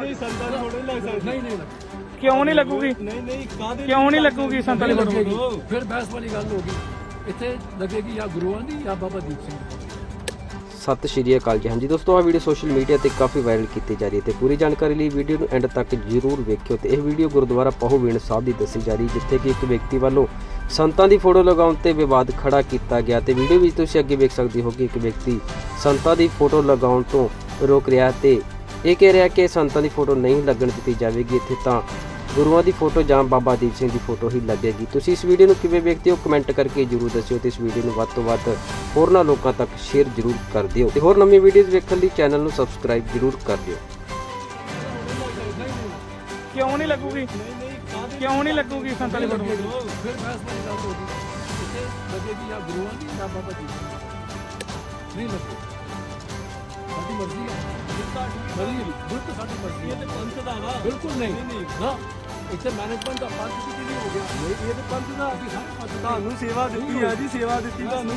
ਨਹੀਂ ਸੰਤਾਂ ਦੀ ਫੋਟੋ ਨਹੀਂ ਲੱਗ ਸਕਦੀ। ਨਹੀਂ ਨਹੀਂ ਲੱਗੀ। ਕਿਉਂ ਨਹੀਂ ਲੱਗੂਗੀ? ਨਹੀਂ ਨਹੀਂ ਕਾਹਦੇ ਕਿਉਂ ਨਹੀਂ ਲੱਗੂਗੀ ਸੰਤਾਂ ਦੀ ਫੋਟੋ। ਫਿਰ ਬਹਿਸ ਵਾਲੀ ਗੱਲ ਹੋ ਗਈ। ਇੱਥੇ ਲੱਗੇਗੀ ਜਾਂ ਗੁਰੂਆਂ ਦੀ ਜਾਂ ਬਾਬਾ ਦੀਪ ਸਿੰਘ। ਦੀ ਸਤਿ ਸ਼੍ਰੀ ਅਕਾਲ ਜੀ। ਹਾਂਜੀ ਦੋਸਤੋ ਆ ਵੀਡੀਓ ਸੋਸ਼ਲ ਮੀਡੀਆ ਤੇ ਕਾਫੀ ਵਾਇਰਲ ਕੀਤੀ ਜਾ ਰਹੀ ਹੈ ਤੇ ਪੂਰੀ ਜਾਣਕਾਰੀ ਲਈ ਵੀਡੀਓ ਨੂੰ ਐਂਡ ਤੱਕ ਜ਼ਰੂਰ ਵੇਖਿਓ ਤੇ ਇਹ ਵੀਡੀਓ ਗੁਰਦੁਆਰਾ ਪਹੂਵੀਣ ਸਾਹਿਬ ਦੀ ਦੱਸੀ ਜਾ ਰਹੀ ਹੈ, ਜਿੱਥੇ ਕਿ ਇੱਕ ਵਿਅਕਤੀ ਵੱਲੋਂ ਸੰਤਾਂ ਦੀ ਫੋਟੋ ਲਗਾਉਣ ਤੇ ਵਿਵਾਦ ਖੜਾ ਕੀਤਾ ਗਿਆ ਤੇ ਵੀਡੀਓ ਵਿੱਚ ਤੁਸੀਂ ਅੱਗੇ ਵੇਖ ਸਕਦੇ ਹੋ ਕਿ ਇੱਕ ਵਿਅਕਤੀ ਸੰਤਾਂ ਦੀ ਫੋਟੋ ਲਗਾਉਣ ਤੋਂ ਰੋਕ ਰਿਹਾ ਤੇ ਇਹ ਕਹਿ ਰਿਹਾ ਕਿ ਸੰਤਾਂ ਦੀ ਫੋਟੋ ਨਹੀਂ ਲੱਗਣ ਦਿੱਤੀ ਜਾਵੇਗੀ। ਇੱਥੇ ਤਾਂ ਗੁਰੂਆਂ ਦੀ ਫੋਟੋ ਜਾਂ ਬਾਬਾ ਦੀਪ ਸਿੰਘ ਦੀ ਫੋਟੋ ਹੀ ਲੱਗੇਗੀ। ਤੁਸੀਂ ਇਸ ਵੀਡੀਓ ਨੂੰ ਕਿਵੇਂ ਵੇਖਦੇ ਹੋ? ਕਮੈਂਟ ਕਰਕੇ ਜਰੂਰ ਦੱਸਿਓ ਤੇ ਇਸ ਵੀਡੀਓ ਨੂੰ ਵੱਧ ਤੋਂ ਵੱਧ ਹੋਰਨਾਂ ਲੋਕਾਂ ਤੱਕ ਸ਼ੇਅਰ ਜਰੂਰ ਕਰ ਦਿਓ ਤੇ ਹੋਰ ਨਵੀਂ ਵੀਡੀਓਜ਼ ਵੇਖਣ ਲਈ ਚੈਨਲ ਨੂੰ ਸਬਸਕ੍ਰਾਈਬ ਜਰੂਰ ਕਰ ਦਿਓ। ਕਿਉਂ ਨਹੀਂ ਲੱਗੂਗੀ? ਨਹੀਂ ਨਹੀਂ ਕਾਹਦੇ ਕਿਉਂ ਨਹੀਂ ਲੱਗੂਗੀ ਸੰਤਾਂ ਦੀ ਫੋਟੋ? ਫਿਰ ਗੱਲ ਹੋ ਗਈ ਇੱਥੇ ਲੱਗੇਗੀ ਜਾਂ ਗੁਰੂਆਂ ਦੀ ਜਾਂ ਬਾਬਾ ਦੀ। ਨਹੀਂ ਲੱਗੇ ਸਾਡੀ ਮਰਜ਼ੀ ਹੈ ਹੈ। ਬਿਲਕੁਲ ਸਾਡੀ ਮਰਜ਼ੀ ਇਹ ਹੈ ਤੇ ਪੰਥ ਦਾ ਵਾ। ਬਿਲਕੁਲ ਨਹੀਂ। ਨਾ ਇੱਥੇ ਮੈਨੇਜਮੈਂਟ ਦਾ ਪੰਥ ਦੀ ਨਹੀਂ ਹੋ ਗਿਆ? ਇਹ ਤੇ ਪੰਥ ਦਾ ਅਸੀਂ ਸਾਰੇ ਪੰਥ ਦਾ। ਤੁਹਾਨੂੰ ਸੇਵਾ ਦਿੱਤੀ ਆ ਜੀ ਸੇਵਾ ਦਿੱਤੀ ਤੁਹਾਨੂੰ